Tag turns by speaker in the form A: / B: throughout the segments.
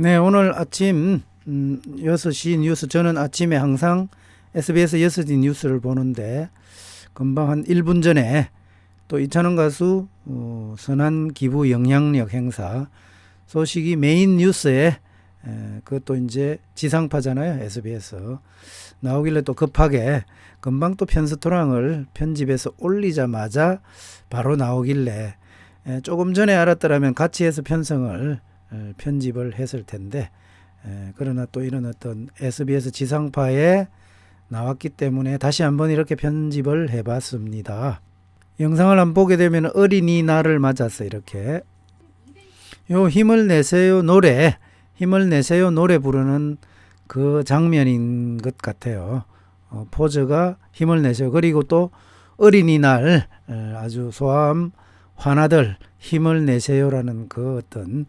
A: 네, 오늘 아침 음, 6시 뉴스 저는 아침에 항상 SBS 6시 뉴스를 보는데 금방 한 1분 전에 또 이찬원 가수 어, 선한 기부 영향력 행사 소식이 메인 뉴스에 에, 그것도 이제 지상파잖아요. SBS 나오길래 또 급하게 금방 또 편스토랑을 편집해서 올리자마자 바로 나오길래 에, 조금 전에 알았더라면 같이 해서 편성을 에, 편집을 했을 텐데 에, 그러나 또 이런 어떤 SBS 지상파에 나왔기 때문에 다시 한번 이렇게 편집을 해봤습니다. 영상을 한번 보게 되면 어린이날을 맞아서 이렇게 요 힘을 내세요 노래 힘을 내세요 노래 부르는 그 장면인 것 같아요. 어, 포즈가 힘을 내세요. 그리고 또 어린이날 에, 아주 소함 화나들 힘을 내세요라는 그 어떤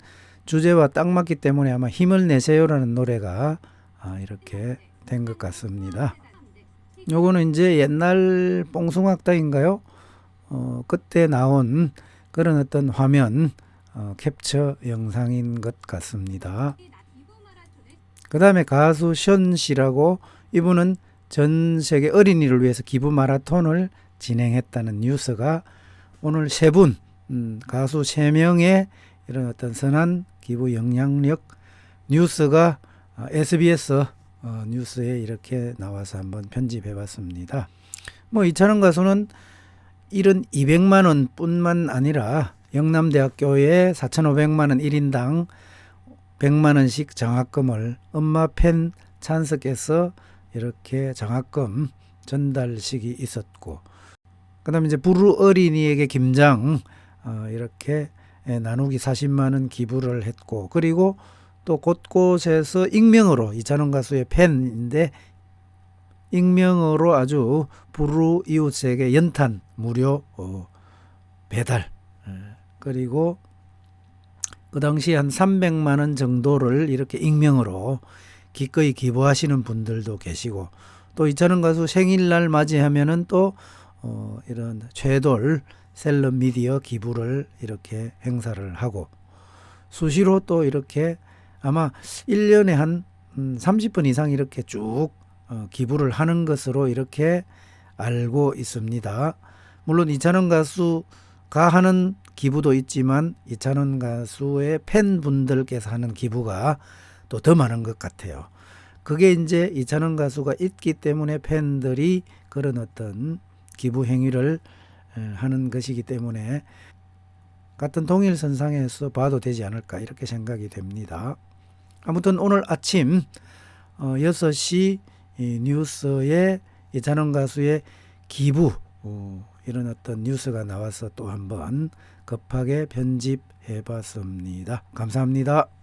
A: 주제와 딱 맞기 때문에 아마 힘을 내세요라는 노래가 아, 이렇게 된 것 같습니다. 요거는 이제 옛날 뽕숭악당인가요? 어, 그때 나온 그런 어떤 화면 어, 캡처 영상인 것 같습니다. 그 다음에 가수 션 씨라고 이분은 전 세계 어린이를 위해서 기부 마라톤을 진행했다는 뉴스가 오늘 세 분, 음, 가수 세 명의 이런 어떤 선한 기부 영향력 뉴스가 어, SBS 어, 뉴스에 이렇게 나와서 한번 편집해 봤습니다. 뭐 이찬원 가수는 이런 200만 원 뿐만 아니라 영남대학교에 4,500만 원 1인당 100만 원씩 장학금을 엄마 팬 찬스께서 이렇게 장학금 전달식이 있었고 그다음에 이제 부르 어린이에게 김장 어, 이렇게 예, 나누기 40만 원 기부를 했고 그리고 또 곳곳에서 익명으로 이찬원 가수의 팬인데 익명으로 아주 부르 이웃에게 연탄 무료 어, 배달. 예, 그리고 그 당시 한 300만 원 정도를 이렇게 익명으로 기꺼이 기부하시는 분들도 계시고 또 이찬원 가수 생일날 맞이하면은 또 어, 이런 최돌 셀럽 미디어 기부를 이렇게 행사를 하고 수시로 또 이렇게 아마 1년에 한 음, 30분 이상 이렇게 쭉 어, 기부를 하는 것으로 이렇게 알고 있습니다. 물론 이찬원 가수가 하는 기부도 있지만 이찬원 가수의 팬분들께서 하는 기부가 또 더 많은 것 같아요. 그게 이제 이찬원 가수가 있기 때문에 팬들이 그런 어떤 기부 행위를 에, 하는 것이기 때문에 같은 동일 선상에서 봐도 되지 않을까 이렇게 생각이 됩니다. 아무튼 오늘 아침 어, 6시 이 뉴스에 이찬원 가수의 기부 어, 이런 어떤 뉴스가 나와서 또 한번 급하게 편집해 봤습니다. 감사합니다.